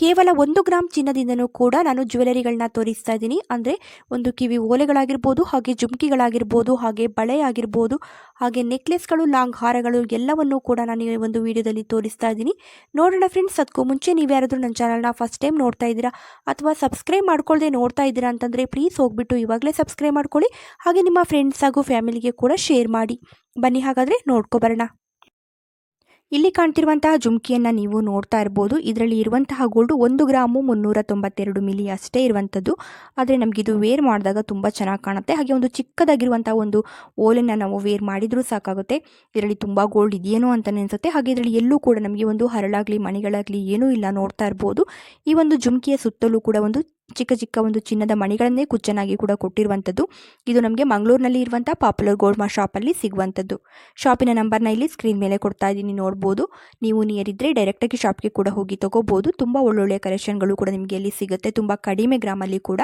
ಕೇವಲ ಒಂದು ಗ್ರಾಮ್ ಚಿನ್ನದಿಂದನೂ ಕೂಡ ನಾನು ಜ್ಯುವೆಲರಿಗಳನ್ನ ತೋರಿಸ್ತಾ ಇದ್ದೀನಿ. ಅಂದರೆ ಒಂದು ಕಿವಿ ಓಲೆಗಳಾಗಿರ್ಬೋದು, ಹಾಗೆ ಜುಮ್ಕಿಗಳಾಗಿರ್ಬೋದು, ಹಾಗೆ ಬಳೆ ಆಗಿರ್ಬೋದು ಹಾಗೆ ನೆಕ್ಲೆಸ್ಗಳು, ಲಾಂಗ್ ಹಾರಗಳು ಎಲ್ಲವನ್ನೂ ಕೂಡ ನಾನು ಈ ಒಂದು ವಿಡಿಯೋದಲ್ಲಿ ತೋರಿಸ್ತಾ ಇದ್ದೀನಿ. ನೋಡೋಣ ಫ್ರೆಂಡ್ಸ್, ಅದಕ್ಕೂ ಮುಂಚೆ ನೀವು ಯಾರಾದರೂ ನನ್ನ ಚಾನಲ್ನ ಫಸ್ಟ್ ಟೈಮ್ ನೋಡ್ತಾ ಇದ್ದೀರಾ ಅಥವಾ ಸಬ್ಸ್ಕ್ರೈಬ್ ಮಾಡ್ಕೊಳ್ಳದೆ ನೋಡ್ತಾ ಇದ್ದೀರಾ ಅಂತಂದರೆ ಪ್ಲೀಸ್ ಹೋಗ್ಬಿಟ್ಟು ಇವಾಗಲೇ ಸಬ್ಸ್ಕ್ರೈಬ್ ಮಾಡ್ಕೊಳ್ಳಿ. ಹಾಗೆ ನಿಮ್ಮ ಫ್ರೆಂಡ್ಸ್ ಹಾಗೂ ಫ್ಯಾಮಿಲಿಗೆ ಕೂಡ ಶೇರ್ ಮಾಡಿ. ಬನ್ನಿ ಹಾಗಾದರೆ ನೋಡ್ಕೊಬರೋಣ ಇಲ್ಲಿ ಕಾಣ್ತಿರುವಂತಹ ಜುಮ್ಕಿಯನ್ನ ನೀವು ನೋಡ್ತಾ ಇರ್ಬೋದು. ಇದರಲ್ಲಿ ಇರುವಂತಹ ಗೋಲ್ಡ್ ಒಂದು ಗ್ರಾಮು ಮುನ್ನೂರ ತೊಂಬತ್ತೆರಡು ಮಿಲಿ ಅಷ್ಟೇ ಇರುವಂಥದ್ದು. ಆದರೆ ನಮಗಿದು ವೇರ್ ಮಾಡಿದಾಗ ತುಂಬ ಚೆನ್ನಾಗಿ ಕಾಣುತ್ತೆ. ಹಾಗೆ ಒಂದು ಚಿಕ್ಕದಾಗಿರುವಂತಹ ಒಂದು ಓಲನ್ನು ನಾವು ವೇರ್ ಮಾಡಿದರೂ ಸಾಕಾಗುತ್ತೆ. ಇದರಲ್ಲಿ ತುಂಬ ಗೋಲ್ಡ್ ಇದೆಯೇನೋ ಅಂತ ಅನಿಸುತ್ತೆ. ಹಾಗೆ ಇದರಲ್ಲಿ ಎಲ್ಲೂ ಕೂಡ ನಮಗೆ ಒಂದು ಹರಳಾಗಲಿ, ಮಣಿಗಳಾಗಲಿ ಏನೂ ಇಲ್ಲ ನೋಡ್ತಾ ಇರ್ಬೋದು. ಈ ಒಂದು ಜುಮ್ಕಿಯ ಸುತ್ತಲೂ ಕೂಡ ಒಂದು ಚಿಕ್ಕ ಚಿಕ್ಕ ಒಂದು ಚಿನ್ನದ ಮಣಿಗಳನ್ನೇ ಕುಚ್ಚನಾಗಿ ಕೂಡ ಕೊಟ್ಟಿರುವಂಥದ್ದು. ಇದು ನಮಗೆ ಮಂಗಳೂರಿನಲ್ಲಿ ಇರುವಂಥ ಪಾಪ್ಯುಲರ್ ಗೋಲ್ಡ್ ಶಾಪಲ್ಲಿ ಸಿಗುವಂಥದ್ದು. ಶಾಪಿನ ನಂಬರ್ನ ಇಲ್ಲಿ ಸ್ಕ್ರೀನ್ ಮೇಲೆ ಕೊಡ್ತಾ ಇದ್ದೀನಿ, ನೋಡ್ಬೋದು. ನೀವು ನಿಯರ್ ಇದ್ದರೆ ಡೈರೆಕ್ಟಾಗಿ ಶಾಪ್ಗೆ ಕೂಡ ಹೋಗಿ ತೊಗೋಬೋದು. ತುಂಬ ಒಳ್ಳೊಳ್ಳೆಯ ಕಲೆಕ್ಷನ್ಗಳು ಕೂಡ ನಿಮಗೆ ಅಲ್ಲಿ ಸಿಗುತ್ತೆ. ತುಂಬ ಕಡಿಮೆ ಗ್ರಾಮಲ್ಲಿ ಕೂಡ.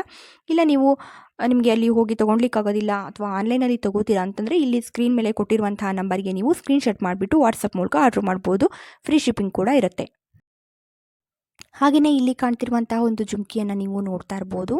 ಇಲ್ಲ ನೀವು ನಿಮಗೆ ಅಲ್ಲಿ ಹೋಗಿ ತೊಗೊಳ್ಲಿಕ್ಕಾಗೋದಿಲ್ಲ ಅಥವಾ ಆನ್ಲೈನಲ್ಲಿ ತೊಗೋತೀರಾ ಅಂತಂದರೆ ಇಲ್ಲಿ ಸ್ಕ್ರೀನ್ ಮೇಲೆ ಕೊಟ್ಟಿರುವಂತಹ ನಂಬರ್ಗೆ ನೀವು ಸ್ಕ್ರೀನ್ಶಾಟ್ ಮಾಡಿಬಿಟ್ಟು ವಾಟ್ಸಪ್ ಮೂಲಕ ಆರ್ಡ್ರ್ ಮಾಡ್ಬೋದು. ಫ್ರೀ ಶಿಪ್ಪಿಂಗ್ ಕೂಡ ಇರುತ್ತೆ. ಹಾಗೆಯೇ ಇಲ್ಲಿ ಕಾಣ್ತಿರುವಂತಹ ಒಂದು ಜುಮ್ಕಿಯನ್ನು ನೀವು ನೋಡ್ತಾ ಇರ್ಬೋದು.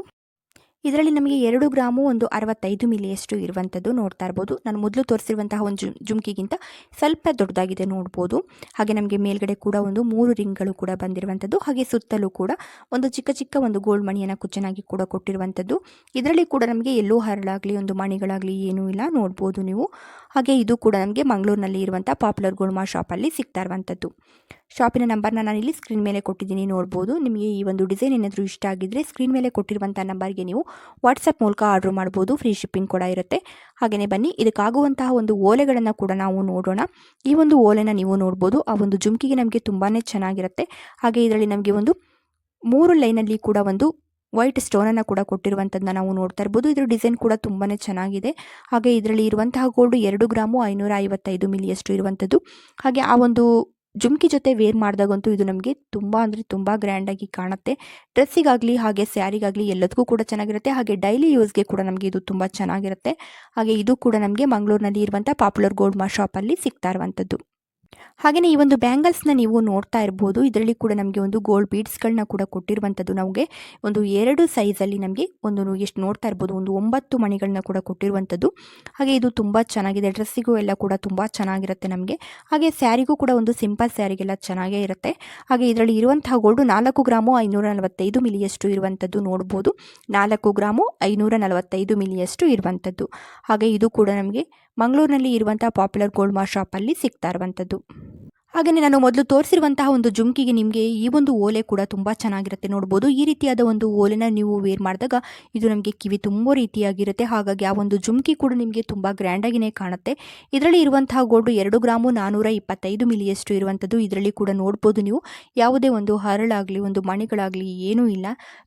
ಇದರಲ್ಲಿ ನಮಗೆ ಎರಡು ಗ್ರಾಮು, ಒಂದು ಅರವತ್ತೈದು ಮಿಲಿಯಷ್ಟು ಇರುವಂಥದ್ದು ನೋಡ್ತಾ ಇರ್ಬೋದು. ನಾನು ಮೊದಲು ತೋರಿಸಿರುವಂತಹ ಒಂದು ಜು, ಜುಮ್ಕಿಗಿಂತ ಸ್ವಲ್ಪ ದೊಡ್ಡದಾಗಿದೆ ನೋಡ್ಬೋದು. ಹಾಗೆ ನಮಗೆ ಮೇಲ್ಗಡೆ ಕೂಡ ಒಂದು ಮೂರು ರಿಂಗ್ಗಳು ಕೂಡ ಬಂದಿರುವಂಥದ್ದು. ಹಾಗೆ ಸುತ್ತಲೂ ಕೂಡ ಒಂದು ಚಿಕ್ಕ ಚಿಕ್ಕ ಒಂದು ಗೋಲ್ಡ್ ಮಣಿಯನ್ನು ಕುಚ್ಚನಾಗಿ ಕೂಡ ಕೊಟ್ಟಿರುವಂಥದ್ದು. ಇದರಲ್ಲಿ ಕೂಡ ನಮಗೆ ಎಲ್ಲೋ ಹರಳಾಗಲಿ ಒಂದು ಮಣಿಗಳಾಗಲಿ ಏನೂ ಇಲ್ಲ ನೋಡ್ಬೋದು ನೀವು. ಹಾಗೆ ಇದು ಕೂಡ ನಮಗೆ ಮಂಗಳೂರಿನಲ್ಲಿ ಇರುವಂಥ ಪಾಪ್ಯುಲರ್ ಗೋಲ್ಮಾ ಶಾಪಲ್ಲಿ ಸಿಗ್ತಾ ಇರುವಂಥದ್ದು. ಶಾಪಿನ ನಂಬರ್ನ ನಾನು ಇಲ್ಲಿ ಸ್ಕ್ರೀನ್ ಮೇಲೆ ಕೊಟ್ಟಿದ್ದೀನಿ, ನೋಡ್ಬೋದು. ನಿಮಗೆ ಈ ಒಂದು ಡಿಸೈನ್ ಏನಾದರೂ ಇಷ್ಟ ಆಗಿದ್ದರೆ ಸ್ಕ್ರೀನ್ ಮೇಲೆ ಕೊಟ್ಟಿರುವಂಥ ನಂಬರ್ಗೆ ನೀವು ವಾಟ್ಸಪ್ ಮೂಲಕ ಆರ್ಡ್ರ್ ಮಾಡ್ಬೋದು. ಫ್ರೀ ಶಿಪ್ಪಿಂಗ್ ಕೂಡ ಇರುತ್ತೆ. ಹಾಗೆಯೇ ಬನ್ನಿ, ಇದಕ್ಕಾಗುವಂತಹ ಒಂದು ಓಲೆಗಳನ್ನು ಕೂಡ ನಾವು ನೋಡೋಣ. ಈ ಒಂದು ಓಲೆನ ನೀವು ನೋಡ್ಬೋದು. ಆ ಒಂದು ಜುಮ್ಕಿಗೆ ನಮಗೆ ತುಂಬಾ ಚೆನ್ನಾಗಿರುತ್ತೆ. ಹಾಗೆ ಇದರಲ್ಲಿ ನಮಗೆ ಒಂದು ಮೂರು ಲೈನಲ್ಲಿ ಕೂಡ ಒಂದು ವೈಟ್ ಸ್ಟೋನನ್ನು ಕೂಡ ಕೊಟ್ಟಿರುವಂಥದ್ದನ್ನ ನಾವು ನೋಡ್ತಾ ಇರ್ಬೋದು. ಇದರ ಡಿಸೈನ್ ಕೂಡ ತುಂಬಾ ಚೆನ್ನಾಗಿದೆ. ಹಾಗೆ ಇದರಲ್ಲಿ ಇರುವಂತಹ ಗೋಲ್ಡ್ ಎರಡು ಗ್ರಾಮು ಐನೂರ ಐವತ್ತೈದು ಮಿಲಿಯಷ್ಟು ಇರುವಂಥದ್ದು ಹಾಗೆ ಆ ಒಂದು ಜುಮ್ಕಿ ಜೊತೆ ವೇರ್ ಮಾಡಿದಾಗಂತೂ ಇದು ನಮಗೆ ತುಂಬ ಅಂದರೆ ತುಂಬ ಗ್ರ್ಯಾಂಡಾಗಿ ಕಾಣುತ್ತೆ. ಡ್ರೆಸ್ಸಿಗಾಗಲಿ, ಹಾಗೆ ಸ್ಯಾರಿಗಾಗಲಿ ಎಲ್ಲದಕ್ಕೂ ಕೂಡ ಚೆನ್ನಾಗಿರುತ್ತೆ. ಹಾಗೆ ಡೈಲಿ ಯೂಸ್ಗೆ ಕೂಡ ನಮಗೆ ಇದು ತುಂಬ ಚೆನ್ನಾಗಿರುತ್ತೆ. ಹಾಗೆ ಇದು ಕೂಡ ನಮಗೆ ಮಂಗಳೂರಿನಲ್ಲಿ ಇರುವಂಥ ಪಾಪ್ಯುಲರ್ ಗೋಲ್ಡ್ ಮಾ ಶಾಪಲ್ಲಿ ಸಿಗ್ತಾ ಇರುವಂಥದ್ದು ಹಾಗೆಯೇ ಈ ಒಂದು ಬ್ಯಾಂಗಲ್ಸ್ನ ನೀವು ನೋಡ್ತಾ ಇರ್ಬೋದು. ಇದರಲ್ಲಿ ಕೂಡ ನಮಗೆ ಒಂದು ಗೋಲ್ಡ್ ಬೀಡ್ಸ್ಗಳನ್ನ ಕೂಡ ಕೊಟ್ಟಿರುವಂಥದ್ದು. ನಮಗೆ ಒಂದು ಎರಡು ಸೈಜಲ್ಲಿ ನಮಗೆ ಒಂದು ಎಷ್ಟು ನೋಡ್ತಾ ಇರ್ಬೋದು. ಒಂದು ಒಂಬತ್ತು ಮಣಿಗಳನ್ನ ಕೂಡ ಕೊಟ್ಟಿರುವಂಥದ್ದು. ಹಾಗೆ ಇದು ತುಂಬ ಚೆನ್ನಾಗಿದೆ. ಡ್ರೆಸ್ಸಿಗೂ ಎಲ್ಲ ಕೂಡ ತುಂಬ ಚೆನ್ನಾಗಿರುತ್ತೆ ನಮಗೆ. ಹಾಗೆ ಸ್ಯಾರಿಗೂ ಕೂಡ ಒಂದು ಸಿಂಪಲ್ ಸ್ಯಾರಿಗೆಲ್ಲ ಚೆನ್ನಾಗೇ ಇರುತ್ತೆ. ಹಾಗೆ ಇದರಲ್ಲಿ ಇರುವಂತಹ ಗೋಲ್ಡು ನಾಲ್ಕು ಗ್ರಾಮು ಐನೂರ ನಲವತ್ತೈದು ಮಿಲಿಯಷ್ಟು ಇರುವಂಥದ್ದು ನೋಡ್ಬೋದು. ನಾಲ್ಕು ಗ್ರಾಮು ಐನೂರ ನಲವತ್ತೈದು ಮಿಲಿಯಷ್ಟು ಇರುವಂಥದ್ದು. ಹಾಗೆ ಇದು ಕೂಡ ನಮಗೆ ಮಂಗಳೂರಿನಲ್ಲಿ ಇರುವಂಥ ಪಾಪ್ಯುಲರ್ ಗೋಲ್ಡ್ ಮಾ ಶಾಪಲ್ಲಿ ಸಿಗ್ತಾ ಇರುವಂಥದ್ದು ಹಾಗೆಯೇ ನಾನು ಮೊದಲು ತೋರಿಸಿರುವಂತಹ ಒಂದು ಜುಮ್ಕಿಗೆ ನಿಮಗೆ ಈ ಒಂದು ಓಲೆ ಕೂಡ ತುಂಬ ಚೆನ್ನಾಗಿರುತ್ತೆ. ನೋಡ್ಬೋದು, ಈ ರೀತಿಯಾದ ಒಂದು ಓಲೆನ ನೀವು ವೇರ್ ಮಾಡಿದಾಗ ಇದು ನಮಗೆ ಕಿವಿ ತುಂಬ ರೀತಿಯಾಗಿರುತ್ತೆ. ಹಾಗಾಗಿ ಆ ಒಂದು ಜುಮ್ಕಿ ಕೂಡ ನಿಮಗೆ ತುಂಬ ಗ್ರ್ಯಾಂಡಾಗಿಯೇ ಕಾಣುತ್ತೆ. ಇದರಲ್ಲಿ ಇರುವಂತಹ ಗೋಲ್ಡು ಎರಡು ಗ್ರಾಮು ನಾನ್ನೂರ ಇಪ್ಪತ್ತೈದು ಮಿಲಿಯಷ್ಟು ಇರುವಂಥದ್ದು ಇದರಲ್ಲಿ ಕೂಡ ನೋಡ್ಬೋದು ನೀವು. ಯಾವುದೇ ಒಂದು ಹರಳಾಗಲಿ, ಒಂದು ಮಣಿಗಳಾಗಲಿ ಏನೂ ಇಲ್ಲ.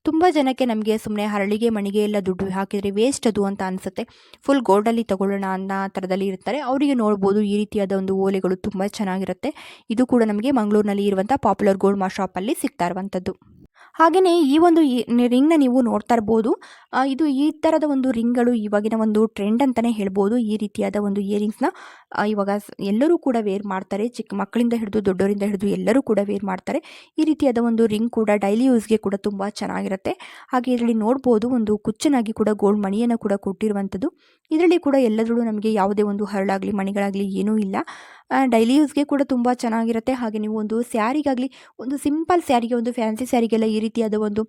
ತುಂಬ ಜನಕ್ಕೆ ನಮಗೆ ಸುಮ್ಮನೆ ಹರಳಿಗೆ, ಮಣಿಗೆ ಎಲ್ಲ ದುಡ್ಡು ಹಾಕಿದರೆ ವೇಸ್ಟ್ ಅದು ಅಂತ ಅನಿಸುತ್ತೆ. ಫುಲ್ ಗೋಲ್ಡಲ್ಲಿ ತಗೊಳ್ಳೋಣ ಅನ್ನೋ ಥರದಲ್ಲಿ ಇರ್ತಾರೆ. ಅವರಿಗೆ ನೋಡ್ಬೋದು, ಈ ರೀತಿಯಾದ ಒಂದು ಓಲೆಗಳು ತುಂಬ ಚೆನ್ನಾಗಿರುತ್ತೆ. ಇದು ಕೂಡ ನಮಗೆ ಮಂಗಳೂರಿನಲ್ಲಿ ಇರುವಂಥ ಪಾಪ್ಯುಲರ್ ಗೋಲ್ಡ್ ಮಾ ಶಾಪಲ್ಲಿ ಸಿಗ್ತಾ ಇರುವಂಥದ್ದು ಹಾಗೆಯೇ ಈ ಒಂದು ರಿಂಗ್ನ ನೀವು ನೋಡ್ತಾ ಇರ್ಬೋದು. ಇದು ಈ ಥರದ ಒಂದು ರಿಂಗ್ಗಳು ಇವಾಗಿನ ಒಂದು ಟ್ರೆಂಡ್ ಅಂತಲೇ ಹೇಳ್ಬೋದು. ಈ ರೀತಿಯಾದ ಒಂದು ಇಯರಿಂಗ್ಸ್ನ ಇವಾಗ ಎಲ್ಲರೂ ಕೂಡ ವೇರ್ ಮಾಡ್ತಾರೆ. ಚಿಕ್ಕ ಮಕ್ಕಳಿಂದ ಹಿಡಿದು ದೊಡ್ಡವರಿಂದ ಹಿಡಿದು ಎಲ್ಲರೂ ಕೂಡ ವೇರ್ ಮಾಡ್ತಾರೆ. ಈ ರೀತಿಯಾದ ಒಂದು ರಿಂಗ್ ಕೂಡ ಡೈಲಿ ಯೂಸ್ಗೆ ಕೂಡ ತುಂಬ ಚೆನ್ನಾಗಿರುತ್ತೆ. ಹಾಗೆ ಇದರಲ್ಲಿ ನೋಡ್ಬೋದು ಒಂದು ಕುಚ್ಚನಾಗಿ ಕೂಡ ಗೋಲ್ಡ್ ಮಣಿಯನ್ನು ಕೂಡ ಕೊಟ್ಟಿರುವಂಥದ್ದು ಇದರಲ್ಲಿ ಕೂಡ ಎಲ್ಲದರಲ್ಲೂ ನಮಗೆ ಯಾವುದೇ ಒಂದು ಹರಳಾಗಲಿ, ಮಣಿಗಳಾಗಲಿ ಏನೂ ಇಲ್ಲ. ಡೈಲಿ ಯೂಸ್ಗೆ ಕೂಡ ತುಂಬ ಚೆನ್ನಾಗಿರುತ್ತೆ. ಹಾಗೆ ನೀವು ಒಂದು ಸ್ಯಾರಿಗಾಗಲಿ, ಒಂದು ಸಿಂಪಲ್ ಸ್ಯಾರಿಗೆ, ಒಂದು ಫ್ಯಾನ್ಸಿ ಸ್ಯಾರಿಗೆಲ್ಲ ಈ ರೀತಿಯಾದ ಒಂದು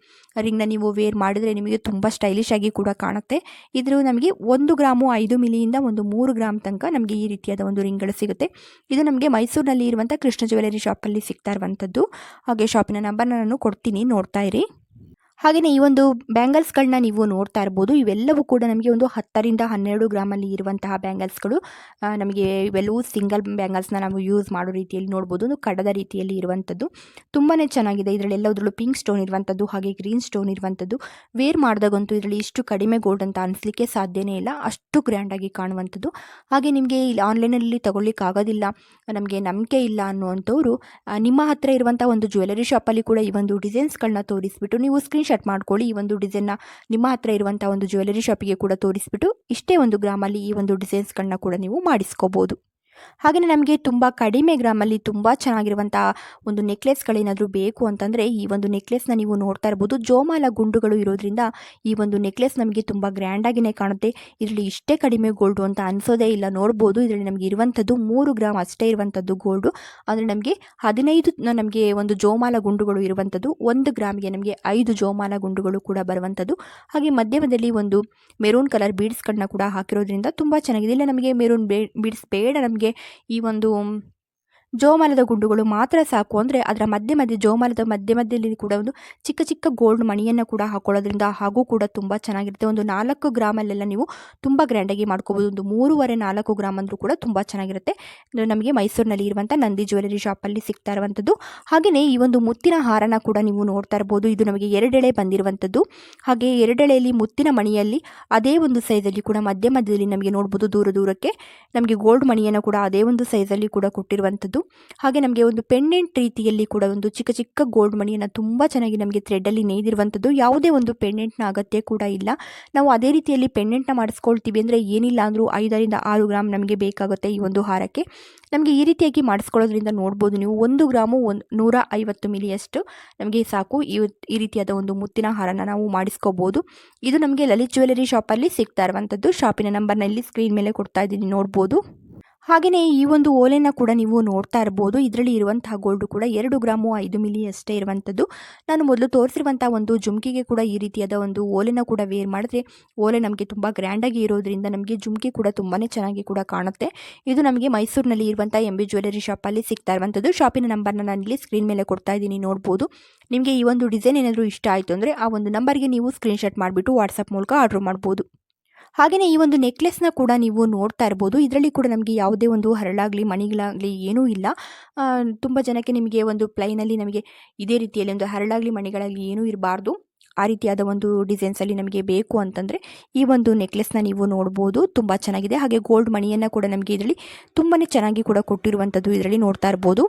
ರಿಂಗ್ನ ನೀವು ವೇರ್ ಮಾಡಿದರೆ ನಿಮಗೆ ತುಂಬ ಸ್ಟೈಲಿಶ್ ಆಗಿ ಕೂಡ ಕಾಣುತ್ತೆ. ಇದ್ರ ನಮಗೆ ಒಂದು ಗ್ರಾಮು ಐದು ಮಿಲಿಯಿಂದ ಒಂದು ಮೂರು ಗ್ರಾಮ್ ತನಕ ನಮಗೆ ಈ ರೀತಿಯಾದ ಒಂದು ರಿಂಗ್ಗಳು ಸಿಗುತ್ತೆ. ಇದು ನಮಗೆ ಮೈಸೂರಿನಲ್ಲಿ ಇರುವಂಥ ಕೃಷ್ಣ ಜ್ಯುವೆಲರಿ ಶಾಪಲ್ಲಿ ಸಿಗ್ತಾ ಇರುವಂಥದ್ದು ಹಾಗೆ ಶಾಪಿನ ನಂಬರ್ನ ನಾನು ಕೊಡ್ತೀನಿ, ನೋಡ್ತಾ ಇರಿ. ಹಾಗೆಯೇ ಈ ಒಂದು ಬ್ಯಾಂಗಲ್ಸ್ಗಳನ್ನ ನೀವು ನೋಡ್ತಾ ಇರ್ಬೋದು. ಇವೆಲ್ಲವೂ ಕೂಡ ನಮಗೆ ಒಂದು ಹತ್ತರಿಂದ ಹನ್ನೆರಡು ಗ್ರಾಮಲ್ಲಿ ಇರುವಂತಹ ಬ್ಯಾಂಗಲ್ಸ್ಗಳು. ನಮಗೆ ಇವೆಲ್ಲವೂ ಸಿಂಗಲ್ ಬ್ಯಾಂಗಲ್ಸ್ನ ನಾವು ಯೂಸ್ ಮಾಡೋ ರೀತಿಯಲ್ಲಿ ನೋಡ್ಬೋದು. ಒಂದು ಕಡದ ರೀತಿಯಲ್ಲಿ ಇರುವಂಥದ್ದು. ತುಂಬಾ ಚೆನ್ನಾಗಿದೆ. ಇದರಲ್ಲಿ ಎಲ್ಲದರಲ್ಲೂ ಪಿಂಕ್ ಸ್ಟೋನ್ ಇರುವಂಥದ್ದು, ಹಾಗೆ ಗ್ರೀನ್ ಸ್ಟೋನ್ ಇರುವಂಥದ್ದು. ವೇರ್ ಮಾಡಿದಾಗಂತೂ ಇದರಲ್ಲಿ ಇಷ್ಟು ಕಡಿಮೆ ಗೋಲ್ಡ್ ಅಂತ ಅನಿಸ್ಲಿಕ್ಕೆ ಸಾಧ್ಯನೇ ಇಲ್ಲ. ಅಷ್ಟು ಗ್ರ್ಯಾಂಡಾಗಿ ಕಾಣುವಂಥದ್ದು. ಹಾಗೆ ನಿಮಗೆ ಇಲ್ಲಿ ಆನ್ಲೈನಲ್ಲಿ ತೊಗೊಳ್ಲಿಕ್ಕೆ ಆಗೋದಿಲ್ಲ ನಮಗೆ ನಂಬಿಕೆ ಇಲ್ಲ ಅನ್ನುವಂಥವ್ರು ನಿಮ್ಮ ಹತ್ತಿರ ಇರುವಂಥ ಒಂದು ಜ್ಯುವೆಲರಿ ಶಾಪಲ್ಲಿ ಕೂಡ ಈ ಒಂದು ಡಿಸೈನ್ಸ್ಗಳನ್ನ ತೋರಿಸ್ಬಿಟ್ಟು ನೀವು ಸ್ಕ್ರೀನ್ ಸ್ಕ್ರೀನ್ಶಾಟ್ ಮಾಡ್ಕೊಳ್ಳಿ ಈ ಒಂದು ಡಿಸೈನ್ನ ನಿಮ್ಮ ಹತ್ರ ಇರುವಂಥ ಒಂದು ಜ್ಯುವೆಲರಿ ಶಾಪಿಗೆ ಕೂಡ ತೋರಿಸ್ಬಿಟ್ಟು ಇಷ್ಟೇ ಒಂದು ಗ್ರಾಮಲ್ಲಿ ಈ ಒಂದು ಡಿಸೈನ್ಸ್ಗಳನ್ನ ಕೂಡ ನೀವು ಮಾಡಿಸ್ಕೋಬೋದು. ಹಾಗೆಯೇ ನಮಗೆ ತುಂಬ ಕಡಿಮೆ ಗ್ರಾಮಲ್ಲಿ ತುಂಬ ಚೆನ್ನಾಗಿರುವಂಥ ಒಂದು ನೆಕ್ಲೆಸ್ಗಳೇನಾದರೂ ಬೇಕು ಅಂತಂದರೆ ಈ ಒಂದು ನೆಕ್ಲೆಸ್ನ ನೀವು ನೋಡ್ತಾ ಇರ್ಬೋದು. ಜೋಮಾಲ ಗುಂಡುಗಳು ಇರೋದ್ರಿಂದ ಈ ಒಂದು ನೆಕ್ಲೆಸ್ ನಮಗೆ ತುಂಬ ಆಗಿನೇ ಕಾಣುತ್ತೆ. ಇದರಲ್ಲಿ ಇಷ್ಟೇ ಕಡಿಮೆ ಗೋಲ್ಡು ಅಂತ ಅನಿಸೋದೇ ಇಲ್ಲ. ನೋಡ್ಬೋದು ಇದರಲ್ಲಿ ನಮಗೆ ಇರುವಂಥದ್ದು ಮೂರು ಗ್ರಾಮ್ ಅಷ್ಟೇ ಇರುವಂಥದ್ದು ಗೋಲ್ಡು. ಅಂದರೆ ನಮಗೆ ಹದಿನೈದು ನಮಗೆ ಒಂದು ಜೋಮಾಲ ಗುಂಡುಗಳು ಇರುವಂಥದ್ದು, ಒಂದು ಗ್ರಾಮ್ಗೆ ನಮಗೆ ಐದು ಜೋಮಾಲ ಗುಂಡುಗಳು ಕೂಡ ಬರುವಂಥದ್ದು. ಹಾಗೆ ಮಧ್ಯಮದಲ್ಲಿ ಒಂದು ಮೆರೂನ್ ಕಲರ್ ಬೀಡ್ಸ್ಗಳನ್ನ ಕೂಡ ಹಾಕಿರೋದ್ರಿಂದ ತುಂಬ ಚೆನ್ನಾಗಿದೆ. ಇಲ್ಲ ನಮಗೆ ಮೆರೂನ್ ಬೀಡ್ಸ್ ಬೇಡ ನಮಗೆ. ಈ ಒಂದು ಜೋಮಾಲದ ಗುಂಡುಗಳು ಮಾತ್ರ ಸಾಕು. ಅಂದರೆ ಅದರ ಮಧ್ಯ ಮಧ್ಯೆ, ಜೋಮಾಲದ ಮಧ್ಯ ಮಧ್ಯದಲ್ಲಿ ಕೂಡ ಒಂದು ಚಿಕ್ಕ ಚಿಕ್ಕ ಗೋಲ್ಡ್ ಮಣಿಯನ್ನು ಕೂಡ ಹಾಕೊಳ್ಳೋದ್ರಿಂದ ಹಾಗೂ ಕೂಡ ತುಂಬ ಚೆನ್ನಾಗಿರುತ್ತೆ. ಒಂದು ನಾಲ್ಕು ಗ್ರಾಮಲ್ಲೆಲ್ಲ ನೀವು ತುಂಬ ಗ್ರ್ಯಾಂಡಾಗಿ ಮಾಡ್ಕೋಬೋದು. ಒಂದು ಮೂರುವರೆ ನಾಲ್ಕು ಗ್ರಾಮ್ ಅಂದರೂ ಕೂಡ ತುಂಬ ಚೆನ್ನಾಗಿರುತ್ತೆ. ನಮಗೆ ಮೈಸೂರಿನಲ್ಲಿ ಇರುವಂಥ ನಂದಿ ಜ್ಯುವೆಲರಿ ಶಾಪಲ್ಲಿ ಸಿಗ್ತಾ ಇರುವಂಥದ್ದು ಹಾಗೆಯೇ ಈ ಒಂದು ಮುತ್ತಿನ ಹಾರನ ಕೂಡ ನೀವು ನೋಡ್ತಾ ಇರ್ಬೋದು. ಇದು ನಮಗೆ ಎರಡೆಳೆ ಬಂದಿರುವಂಥದ್ದು ಹಾಗೆ ಎರಡೆಳೆಯಲ್ಲಿ ಮುತ್ತಿನ ಮಣಿಯಲ್ಲಿ ಅದೇ ಒಂದು ಸೈಜಲ್ಲಿ ಕೂಡ ಮಧ್ಯ ಮಧ್ಯದಲ್ಲಿ ನಮಗೆ ನೋಡ್ಬೋದು ದೂರ ದೂರಕ್ಕೆ ನಮಗೆ ಗೋಲ್ಡ್ ಮಣಿಯನ್ನು ಕೂಡ ಅದೇ ಒಂದು ಸೈಜಲ್ಲಿ ಕೂಡ ಕೊಟ್ಟಿರುವಂಥದ್ದು ಹಾಗೆ ನಮಗೆ ಒಂದು ಪೆಂಡೆಂಟ್ ರೀತಿಯಲ್ಲಿ ಕೂಡ ಒಂದು ಚಿಕ್ಕ ಚಿಕ್ಕ ಗೋಲ್ಡ್ ಮಣಿಯನ್ನು ತುಂಬ ಚೆನ್ನಾಗಿ ನಮಗೆ ಥ್ರೆಡ್ಡಲ್ಲಿ ನೇಯ್ದಿರುವಂಥದ್ದು ಯಾವುದೇ ಒಂದು ಪೆಂಡೆಂಟ್ನ ಅಗತ್ಯ ಕೂಡ ಇಲ್ಲ. ನಾವು ಅದೇ ರೀತಿಯಲ್ಲಿ ಪೆಂಡೆಂಟ್ನ ಮಾಡಿಸ್ಕೊಳ್ತೀವಿ ಅಂದರೆ ಏನಿಲ್ಲ ಅಂದರೂ ಐದರಿಂದ ಆರು ಗ್ರಾಮ್ ನಮಗೆ ಬೇಕಾಗುತ್ತೆ ಈ ಒಂದು ಹಾರಕ್ಕೆ. ನಮಗೆ ಈ ರೀತಿಯಾಗಿ ಮಾಡಿಸ್ಕೊಳ್ಳೋದ್ರಿಂದ ನೋಡ್ಬೋದು ನೀವು. ಒಂದು ಗ್ರಾಮು ಒಂದು ನೂರ ಐವತ್ತು ಮಿಲಿಯಷ್ಟು ನಮಗೆ ಸಾಕು. ಈ ಈ ರೀತಿಯಾದ ಒಂದು ಮುತ್ತಿನ ಹಾರನ ನಾವು ಮಾಡಿಸ್ಕೋಬೋದು. ಇದು ನಮಗೆ ಲಲಿತ್ ಜ್ಯುವೆಲರಿ ಶಾಪಲ್ಲಿ ಸಿಗ್ತಾ ಇರುವಂಥದ್ದು ಶಾಪಿನ ನಂಬರ್ನಲ್ಲಿ ಸ್ಕ್ರೀನ್ ಮೇಲೆ ಕೊಡ್ತಾ ಇದ್ದೀನಿ. ನೋಡ್ಬೋದು. ಹಾಗೆಯೇ ಈ ಒಂದು ಓಲೆನ ಕೂಡ ನೀವು ನೋಡ್ತಾ ಇರ್ಬೋದು. ಇದರಲ್ಲಿ ಇರುವಂತಹ ಗೋಲ್ಡು ಕೂಡ ಎರಡು ಗ್ರಾಮು ಐದು ಮಿಲಿ ಅಷ್ಟೇ ಇರುವಂಥದ್ದು. ನಾನು ಮೊದಲು ತೋರಿಸಿರುವಂಥ ಒಂದು ಜುಮ್ಕಿಗೆ ಕೂಡ ಈ ರೀತಿಯಾದ ಒಂದು ಓಲೆನ ಕೂಡ ವೇರ್ ಮಾಡಿದ್ರೆ ಓಲೆ ನಮಗೆ ತುಂಬ ಗ್ರ್ಯಾಂಡಾಗಿ ಇರೋದ್ರಿಂದ ನಮಗೆ ಜುಮ್ಕಿ ಕೂಡ ತುಂಬಾ ಚೆನ್ನಾಗಿ ಕೂಡ ಕಾಣುತ್ತೆ. ಇದು ನಮಗೆ ಮೈಸೂರಿನಲ್ಲಿ ಇರುವಂಥ ಎಂ ಬಿ ಜ್ಯುವೆಲರಿ ಶಾಪಲ್ಲಿ ಸಿಗ್ತಾ ಇರುವಂಥದ್ದು. ಶಾಪಿನ ನಂಬರ್ನ ನಾನು ಇಲ್ಲಿ ಸ್ಕ್ರೀನ್ ಮೇಲೆ ಕೊಡ್ತಾ ಇದ್ದೀನಿ, ನೋಡ್ಬೋದು. ನಿಮಗೆ ಈ ಒಂದು ಡಿಸೈನ್ ಏನಾದರೂ ಇಷ್ಟ ಆಯಿತು ಅಂದರೆ ಆ ಒಂದು ನಂಬರ್ಗೆ ನೀವು ಸ್ಕ್ರೀನ್ಶಾಟ್ ಮಾಡಿಬಿಟ್ಟು ವಾಟ್ಸಪ್ ಮೂಲಕ ಆರ್ಡ್ರ್ ಮಾಡ್ಬೋದು. ಹಾಗೆಯೇ ಈ ಒಂದು ನೆಕ್ಲೆಸ್ನ ಕೂಡ ನೀವು ನೋಡ್ತಾ ಇರ್ಬೋದು. ಇದರಲ್ಲಿ ಕೂಡ ನಮಗೆ ಯಾವುದೇ ಒಂದು ಹರಳಾಗಲಿ, ಮಣಿಗಳಾಗಲಿ ಏನೂ ಇಲ್ಲ. ತುಂಬ ಜನಕ್ಕೆ ನಿಮಗೆ ಒಂದು ಪ್ಲೈನಲ್ಲಿ ನಮಗೆ ಇದೇ ರೀತಿಯಲ್ಲಿ ಒಂದು ಹರಳಾಗಲಿ, ಮಣಿಗಳಾಗಲಿ ಏನೂ ಇರಬಾರ್ದು. ಆ ರೀತಿಯಾದ ಒಂದು ಡಿಸೈನ್ಸಲ್ಲಿ ನಮಗೆ ಬೇಕು ಅಂತಂದರೆ ಈ ಒಂದು ನೆಕ್ಲೆಸ್ನ ನೀವು ನೋಡ್ಬೋದು. ತುಂಬ ಚೆನ್ನಾಗಿದೆ. ಹಾಗೆ ಗೋಲ್ಡ್ ಮಣಿಯನ್ನು ಕೂಡ ನಮಗೆ ಇದರಲ್ಲಿ ತುಂಬಾ ಚೆನ್ನಾಗಿ ಕೂಡ ಕೊಟ್ಟಿರುವಂಥದ್ದು ಇದರಲ್ಲಿ ನೋಡ್ತಾ ಇರ್ಬೋದು.